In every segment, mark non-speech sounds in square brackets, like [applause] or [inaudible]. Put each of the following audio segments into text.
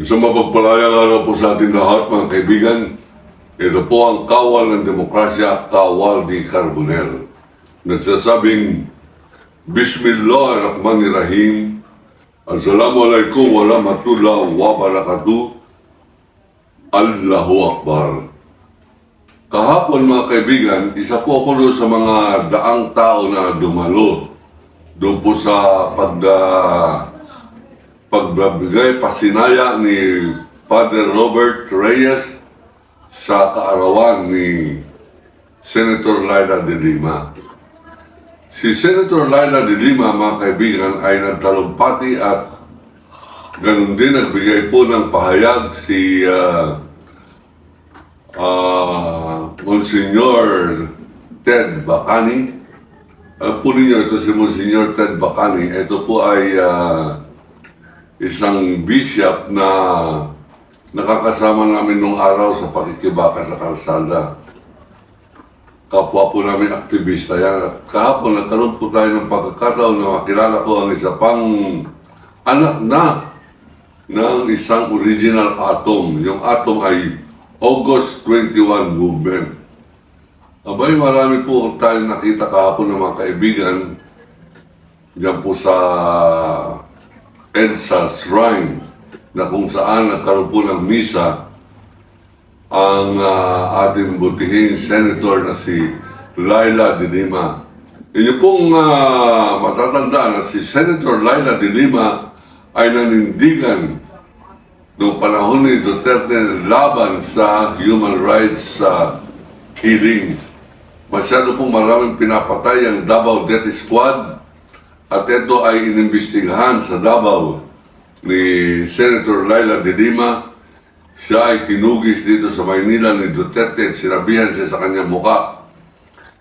Isang mapagpalayang araw po sa ating lahat, mga kaibigan. Ito po ang kawal ng demokrasya, kawal ni Carbonell. Nagsasabing, Bismillahirrahmanirrahim. Assalamualaikum warahmatullahi wabarakatuh. Allahu Akbar. Kahapon mga kaibigan, isa po ako doon sa mga daang tao na dumalo. Doon po sa pag, ah, pagbabigay pasinaya ni Father Robert Reyes sa kaarawan ni Senator Laila de Lima. Si Senator Laila de Lima, mga kaibigan, ay nagtalumpati at ganun din nagbigay po ng pahayag si ah, ah, Monsignor Ted Bacani. Alam po ninyo, ito si Monsignor Ted Bacani. Ito po ay ah, isang bishop na nakakasama namin nung araw sa pakikibaka sa kalsada. Kapwa po namin aktivista yan. At kahapon nagkaroon po tayo ng pagkakataon na makilala ko ang isa pang anak na ng isang original atom. Yung atom ay August 21 movement. Abay, marami po tayong nakita kahapon ng mga kaibigan diyan po sa EDSA Shrine na kung saan nagkaroon po ng misa ang ah, ating butihing senator na si Laila de Lima. Inyo pong ah, matatandaan na si Senator Laila de Lima ay nanindigan noong panahon ni Duterte laban sa human rights sa killings. Masyado pong maraming pinapatay ang Davao Death Squad at ito ay inimbestigahan sa Davao ni Senator Laila de Lima. Siya ay kinugis dito sa Maynila ni Duterte at sinabihan siya sa kanyang muka,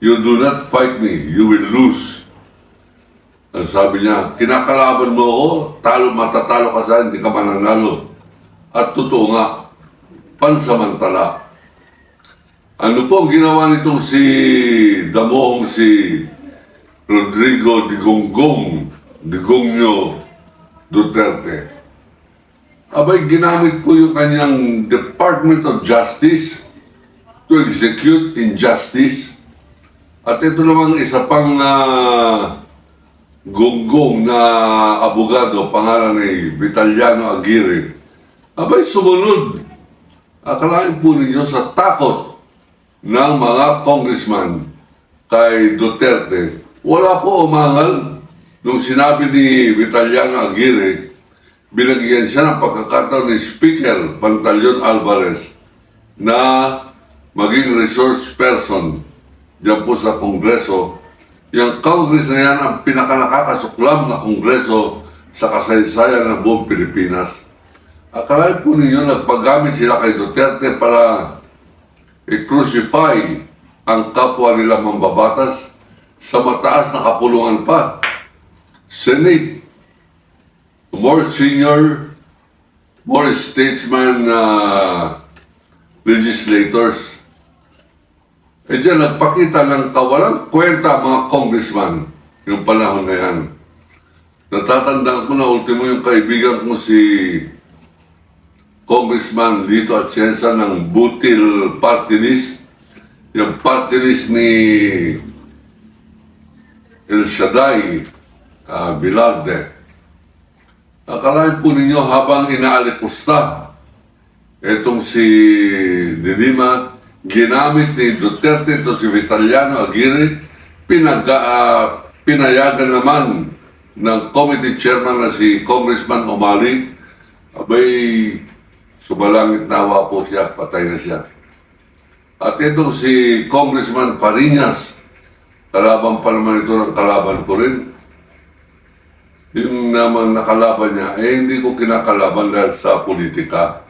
You do not fight me, you will lose. Ang sabi niya, kinakalaban mo ako, talo matatalo ka sa hindi ka mananalo. At totoo nga, pansamantala. Ano po ang ginawa nitong si Damohong si Rodrigo Digonggong, Digongyo Duterte? Abay, ginamit po yung kanyang Department of Justice to execute injustice. At ito namang isa pang ah, gonggong na abogado, pangalan ni Vitaliano Aguirre. Abay, sumunod. Akalain po ninyo sa takot ng mga congressman kay Duterte. Wala po umangal nung sinabi ni Vitaliano Aguirre binagyan siya ng pagkakataon ni Speaker Pantaleon Alvarez na maging resource person diyan po sa Kongreso. Yung Congress na yan ang pinakanakakasuklam na Kongreso sa kasaysayan ng buong Pilipinas. Akalain po ninyo nagpagamit sila kay Duterte para i-crucify ang kapwa nila mambabatas sa mataas na kapulungan pa. Senate, more senior, more statesman uh, legislators. Eh dyan, nagpakita ng kawalang kwenta mga congressman yung panahon na yan. Natatandaan ko na ultimo yung kaibigan ko si Congressman Lito Atienza ng Butil Party. Yung party ni El Shaddai uh, Bilarde. Akalain po ninyo habang inaalipusta itong si Dilima, ginamit ni Duterte ito si Vitaliano Aguirre, pinag, ah, pinayagan naman ng committee chairman na si Congressman Omali, abay, subalangit nawa po siya, patay na siya. At itong si Congressman Parinas, kalaban pa naman ito ng kalaban ko rin, yung naman nakalaban niya, eh hindi ko kinakalaban dahil sa politika.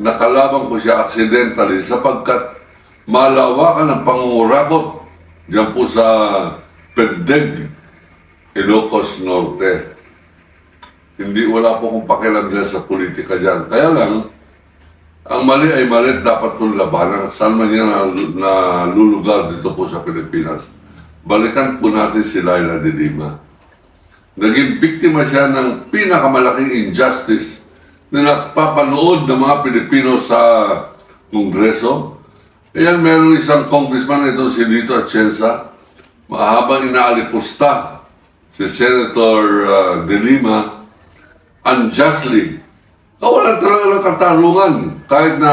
Nakalaban ko siya accidentally sapagkat malawakan ang pangungurakot dyan po sa Pedeg, Ilocos Norte. Hindi wala po kong pakialam dyan sa politika dyan. Kaya lang, ang mali ay mali at dapat kong labanan. Saan man yan na, nalulugar dito po sa Pilipinas. Balikan po natin si Laila de Lima. Naging biktima siya ng pinakamalaking injustice na nagpapanood ng mga Pilipino sa Kongreso. Ayan, meron isang congressman ito si Lito Atienza. Mahabang inaalipusta si Senator uh, De Lima unjustly. Kawalan talaga ng katarungan kahit na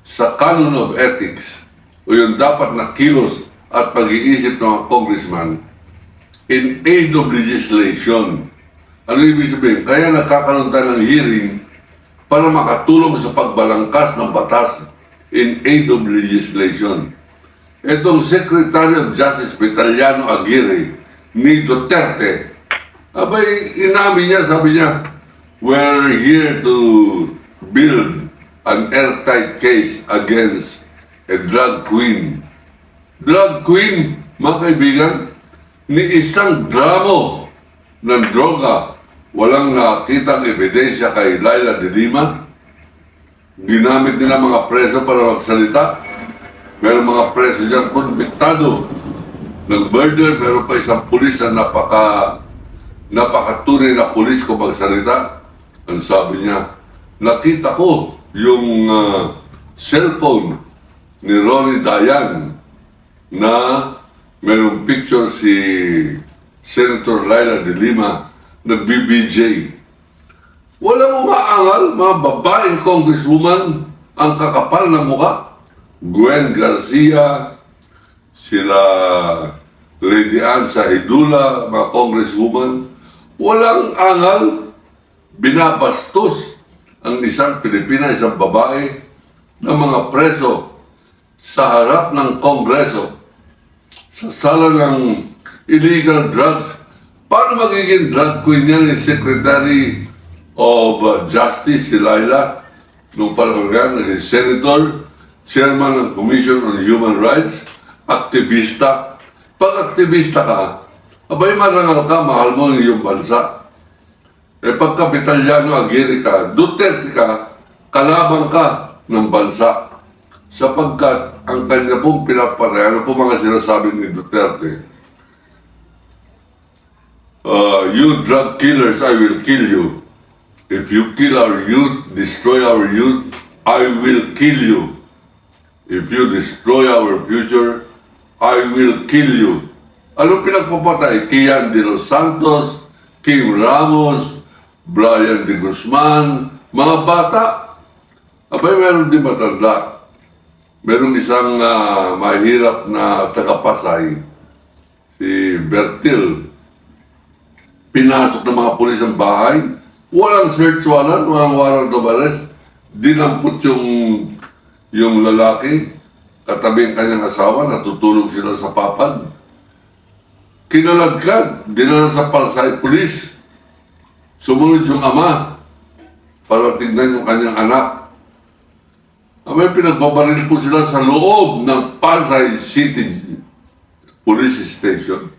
sa canon of ethics o yung dapat na kilos at pag-iisip ng mga congressman in aid of legislation. Ano ibig sabihin? Kaya nagkakaroon tayo ng hearing para makatulong sa pagbalangkas ng batas in aid of legislation. Itong Secretary of Justice Vitaliano Aguirre ni Duterte, abay, inamin niya, sabi niya, we're here to build an airtight case against a drug queen. Drug queen, mga kaibigan, ni isang dramo ng droga, walang nakitang ebidensya kay Laila de Lima. Ginamit nila mga preso para magsalita. Meron mga preso dyan konbiktado ng murder. Meron pa isang pulis na napaka napakatunay na pulis ko magsalita. Ang sabi niya, nakita ko yung ah, cellphone ni Ronnie Dayan na merong picture si Senator Laila de Lima nag-BBJ. Walang umaangal, mga babaeng congresswoman, ang kakapal na mukha. Gwen Garcia, sila Lady Ann Sahidula, mga congresswoman. Walang angal, binabastos ang isang Pilipina, isang babae, ng mga preso sa harap ng Kongreso sa sala ng illegal drugs. Paano magiging drug queen yan ni Secretary of Justice si Laila nung panahon yan, naging senator, chairman ng Commission on Human Rights, aktivista. Pag aktivista ka, abay marangal ka, mahal mo ang iyong bansa. Eh pag Kapitalyano Aguirre ka, Duterte ka, kalaban ka ng bansa. Sapagkat ang kanya pong pinapareha, ano po mga sinasabi ni Duterte, uh, you drug killers, I will kill you. If you kill our youth, destroy our youth, I will kill you. If you destroy our future, I will kill you. Ano pinagpapatay? Kian de los Santos, Kim Ramos, Brian de Guzman, mga bata. Abay, meron din matanda. Meron isang ah, mahirap na tagapasay, si Bertil. Pinasok ng mga pulis ang bahay, walang search warrant, walang warrant of arrest. Dinampot yung, yung lalaki, katabi ang kanyang asawa, natutulog sila sa papad. Kinalagkad, dinala sa Palsay Police. Sumunod yung ama para tignan yung kanyang anak. May pinagbabaril po sila sa loob ng Pasay City Police Station.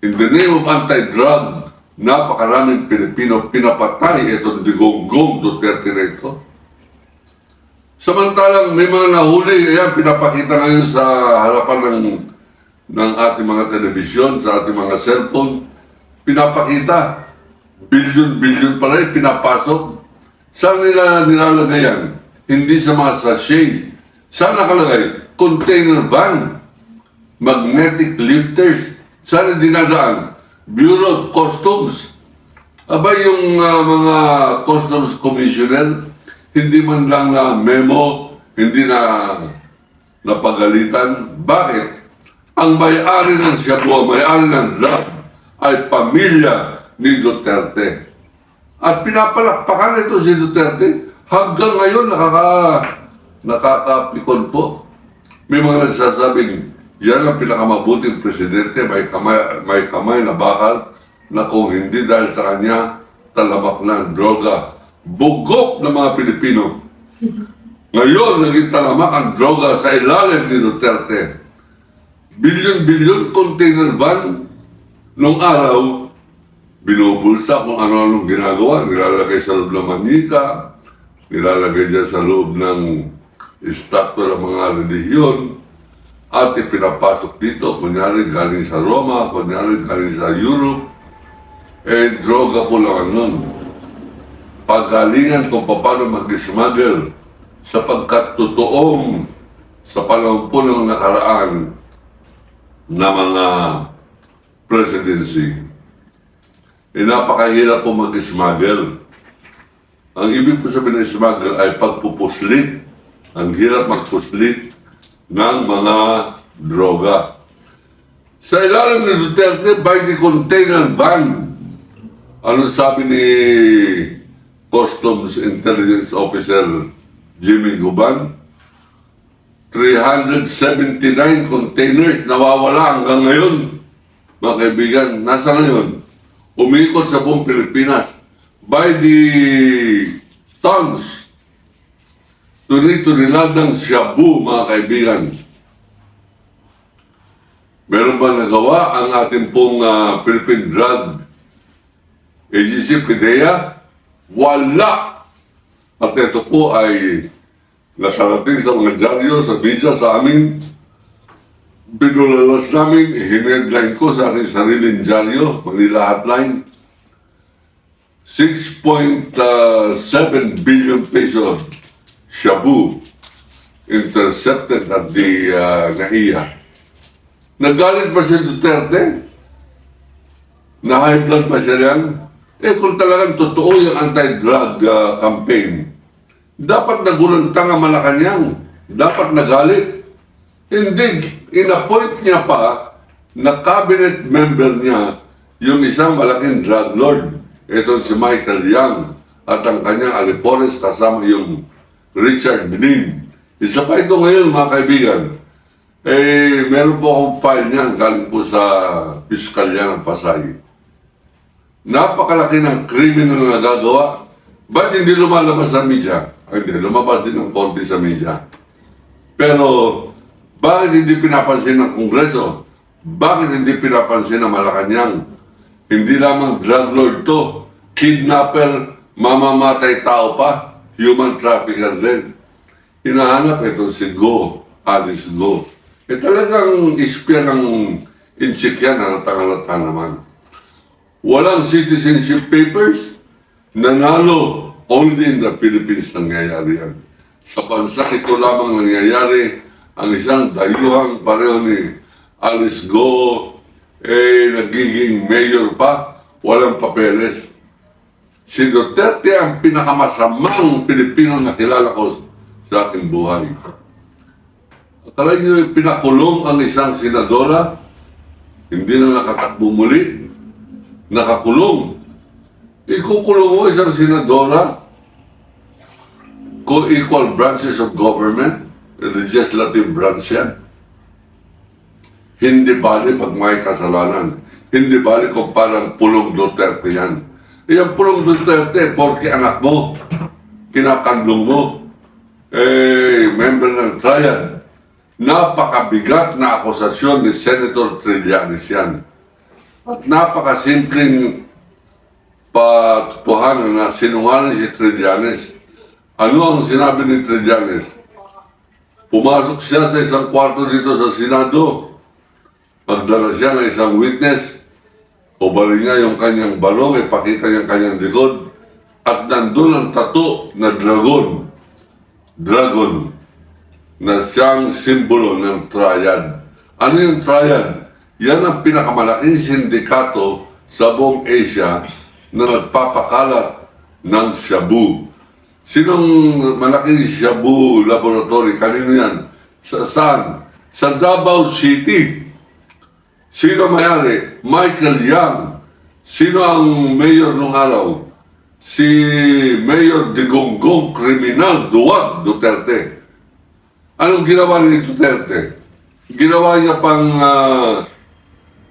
In the name of anti-drug, napakaraming Pilipino pinapatay itong digonggong Duterte ito. Samantalang may mga nahuli, ayan, pinapakita ngayon sa harapan ng, ng ating mga telebisyon, sa ating mga cellphone, pinapakita, billion-billion pala yung pinapasok. Saan nila nilalagay yan? Hindi sa mga sachet. Saan nakalagay? Container van. Magnetic lifters. Saan dinadaan? Bureau of Customs. Aba yung ah, mga Customs Commissioner, hindi man lang na memo, hindi na napagalitan. Bakit? Ang may-ari ng Shabu, ang may-ari ng drug, ay pamilya ni Duterte. At pinapalakpakan ito si Duterte. Hanggang ngayon, nakaka, nakakapikon po. May mga nagsasabing, yan ang pinakamabuting presidente, may kamay, may kamay na bakal na kung hindi dahil sa kanya, talamak na ang droga. Bugok ng mga Pilipino. [laughs] Ngayon, naging talamak ang droga sa ilalim ni Duterte. Bilyon-bilyon container van nung araw, binubulsa kung ano-anong ginagawa. Nilalagay sa loob ng manika, nilalagay dyan sa loob ng estatwa ng mga relihiyon, at ipinapasok dito, kunyari galing sa Roma, kunyari galing sa Europe, eh, droga po lang nun. pagalingan kung paano mag-smuggle sapagkat totoong sa panahon po ng nakaraan na mga presidency, eh napakahirap po mag-smuggle. Ang ibig po sabihin ng smuggle ay pagpupuslit. Ang hirap magpuslit ng mga droga. Sa ilalim ni Duterte, by the container van, ano sabi ni Customs Intelligence Officer Jimmy Guban? 379 containers nawawala hanggang ngayon. Mga kaibigan, nasa ngayon? Umikot sa buong Pilipinas by the tons. Tuni-tuniladang shabu, mga kaibigan. Meron ba nagawa ang ating pong ah, Philippine Drug Agency, PIDEA? Wala! At ito po ay nakarating sa mga dyaryo, sa media, sa amin. Binulalas namin, hinedline ko sa aking sariling dyaryo, Manila Hotline. 6.7 billion peso shabu intercepted at the uh, NAIA. Nagalit pa si Duterte? Na-high blood pa siya yan? Eh kung talagang totoo yung anti-drug uh, campaign, dapat nagulantang ang Malacanang. Dapat nagalit. Hindi, inappoint niya pa na cabinet member niya yung isang malaking drug lord. Ito si Michael Young at ang kanyang alipores kasama yung Richard Benin. Isa pa ito ngayon mga kaibigan. Eh, meron po akong file niyan galing po sa Piskalya ng Pasay. Napakalaki ng krimen na nagagawa. Ba't hindi lumalabas sa media? Ay, hindi, lumabas din ng konti sa media. Pero, bakit hindi pinapansin ng Kongreso? Bakit hindi pinapansin ng Malacanang? Hindi lamang drug lord to, kidnapper, mamamatay tao pa, human trafficker din. Hinahanap ito si Go, Alice Go. Eh talagang ispya ng insik yan, halatang-halata naman. Walang citizenship papers, nanalo only in the Philippines nangyayari yan. Sa bansa ito lamang nangyayari ang isang dayuhang pareho ni Alice Go, eh nagiging mayor pa, walang papeles. Si Duterte ang pinakamasamang Pilipino na kilala ko sa aking buhay. Akala niyo pinakulong ang isang senadora, hindi na nakatakbo muli, nakakulong. Ikukulong mo isang senadora, co-equal branches of government, legislative branch yan. Hindi bali pag may kasalanan. Hindi bali kung parang pulong Duterte yan. Yung pulong Duterte, porke anak mo, kinakandong mo, eh, member ng triad. Napakabigat na akusasyon ni Senator Trillanes yan. At napakasimpleng patutuhanan na sinungaling si Trillanes. Ano ang sinabi ni Trillanes? Pumasok siya sa isang kwarto dito sa Senado. Pagdala siya ng isang witness, ubalin niya yung kanyang balong, ipakita niya ang kanyang likod, at nandun ang tato na dragon. Dragon na siyang simbolo ng triad. Ano yung triad? Yan ang pinakamalaking sindikato sa buong Asia na nagpapakalat ng shabu. Sinong malaking shabu laboratory? Kanino yan? Sa saan? Sa Davao City. Sino mayari? Michael Yang. Sino ang mayor nung araw? Si Mayor Digonggong Kriminal Duwag Duterte. Anong ginawa ni Duterte? Ginawa niya pang ah,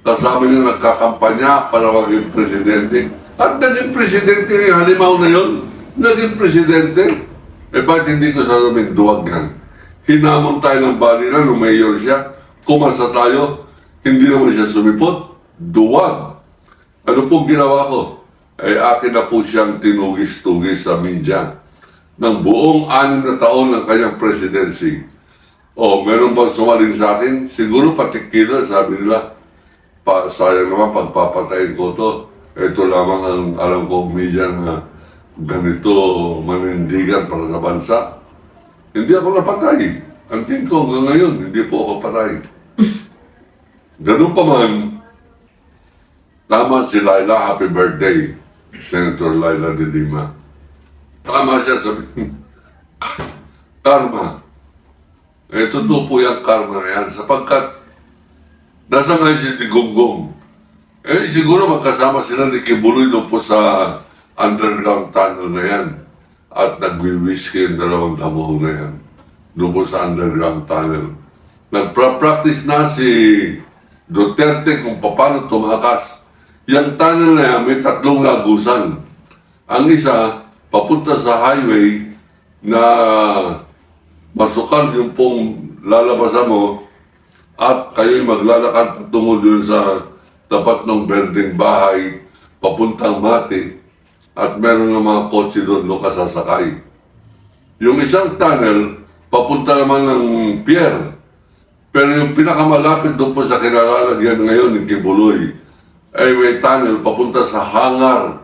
kasama niya nagkakampanya para maging presidente. At naging presidente yung halimaw na yun. Naging presidente. Eh bakit hindi ko sasabihin duwag yan? Hinamon tayo ng balina nung mayor siya. Kumasa tayo. Hindi naman siya sumipot. Duwag. Ano pong ginawa ko? Ay akin na po siyang tinugis-tugis sa media ng buong anim na taon ng kanyang presidency. O, meron bang sumaling sa akin? Siguro particular, sabi nila, pa, sayang naman pagpapatayin ko to. Ito lamang ang alam ko media na ganito manindigan para sa bansa. Hindi ako napatay. Ang tingin ko hanggang ngayon, hindi po ako patay. Ganun pa man, tama si Laila, happy birthday, Senator Laila de Lima. Tama siya sabi, [laughs] karma. Eh, totoo po yung karma na yan sapagkat nasa ngayon si Tigumgum. Eh, siguro magkasama sila ni Kibuloy doon po sa underground tunnel na yan. At nagwi-whiskey yung dalawang damo na yan. Doon po sa underground tunnel. Nagpa-practice na si Duterte kung paano tumakas. Yung tunnel na yan, may tatlong lagusan. Ang isa, papunta sa highway na masukan yung pong lalabasan mo at kayo'y maglalakad patungo dun sa tapat ng building bahay papuntang Mati at meron ng mga kotse doon doon ka sasakay. Yung isang tunnel, papunta naman ng pier. Pero yung pinakamalapit doon po sa kinalalagyan ngayon ng Kibuloy, ay may tunnel papunta sa hangar.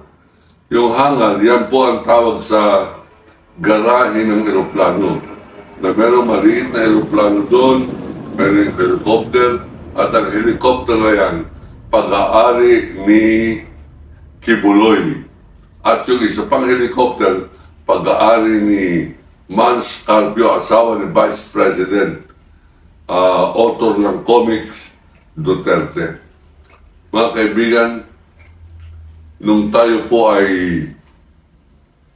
Yung hangar, yan po ang tawag sa garahe ng eroplano. Na merong maliit na eroplano doon, merong helicopter, at ang helicopter na yan, pag-aari ni Kibuloy. At yung isa pang helicopter, pag-aari ni Mans Carpio, asawa ni Vice President, ah, author ng comics, Duterte. Mga kaibigan, nung tayo po ay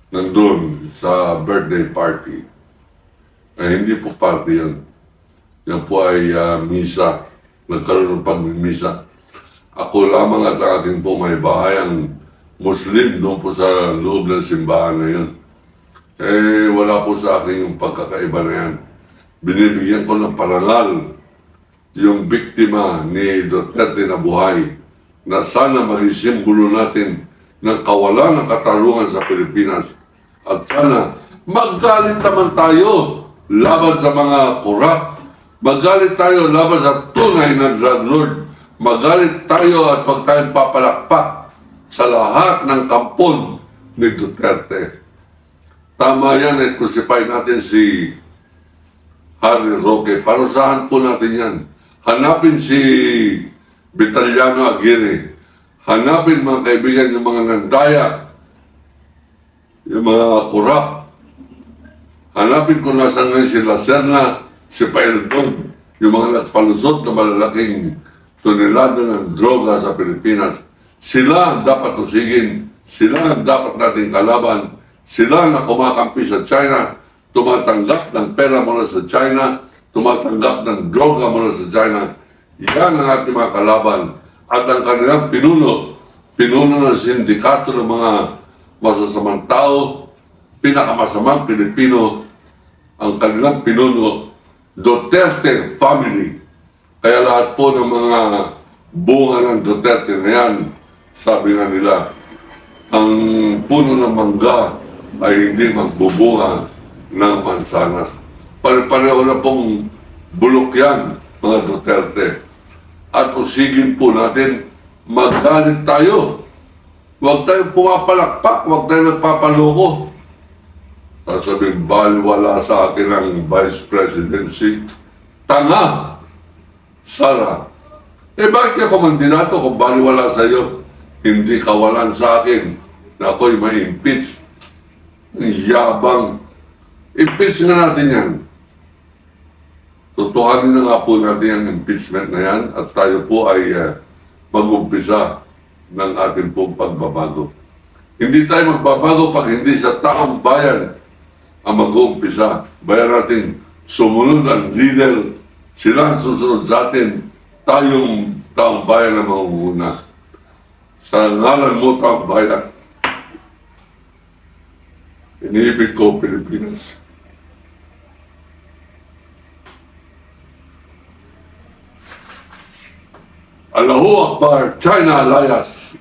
nandun sa birthday party, ay hindi po party yun. Yan po ay ah, misa. Nagkaroon ng pagmimisa. Ako lamang at ang aking po may bahayang Muslim doon po sa loob ng simbahan na yun. Eh, wala po sa akin yung pagkakaiba na yan. Binibigyan ko ng parangal yung biktima ni Duterte na buhay na sana maging simbolo natin ng kawalan ng katarungan sa Pilipinas. At sana magalit naman tayo laban sa mga korap. Magalit tayo laban sa tunay na drug lord. Magalit tayo at pag tayong papalakpak sa lahat ng kampon ni Duterte. Tama yan at crucify natin si Harry Roque. Parusahan po natin yan. Hanapin si Vitaliano Aguirre. Hanapin mga kaibigan yung mga nandaya, yung mga kurap. Hanapin kung nasan ngayon si Lacerna, si Paeldon, yung mga nagpalusot na malalaking tonelada ng droga sa Pilipinas. Sila ang dapat usigin. Sila ang dapat nating kalaban. Sila na kumakampi sa China, tumatanggap ng pera mula sa China, tumatanggap ng droga mula sa China. Yan ang ating mga kalaban. At ang kanilang pinuno, pinuno ng sindikato ng mga masasamang tao, pinakamasamang Pilipino, ang kanilang pinuno, Duterte family. Kaya lahat po ng mga bunga ng Duterte na yan, sabi nga nila, ang puno ng mangga ay hindi magbubunga ng mansanas. Pare-pareho na pong bulok yan, mga Duterte. At usigin po natin, magalit tayo. Huwag tayong pumapalakpak, huwag tayong nagpapaloko. Sasabihin, baliwala sa akin ang vice presidency. Tanga! Sara. Eh bakit ka komandidato kung baliwala sa iyo? Hindi kawalan sa akin na ako'y ma-impeach. Ang Yabang. Impeach na natin yan. Tutuhanin na nga po natin ang impeachment na yan at tayo po ay uh, mag-umpisa ng ating pong pagbabago. Hindi tayo magbabago pag hindi sa taong bayan ang mag-uumpisa. Bayan natin sumunod ang leader, sila ang susunod sa atin, tayong taong bayan na mangunguna. Sa ngalan mo, taong bayan, iniibig ko Pilipinas. Allahu Akbar, China Alliance.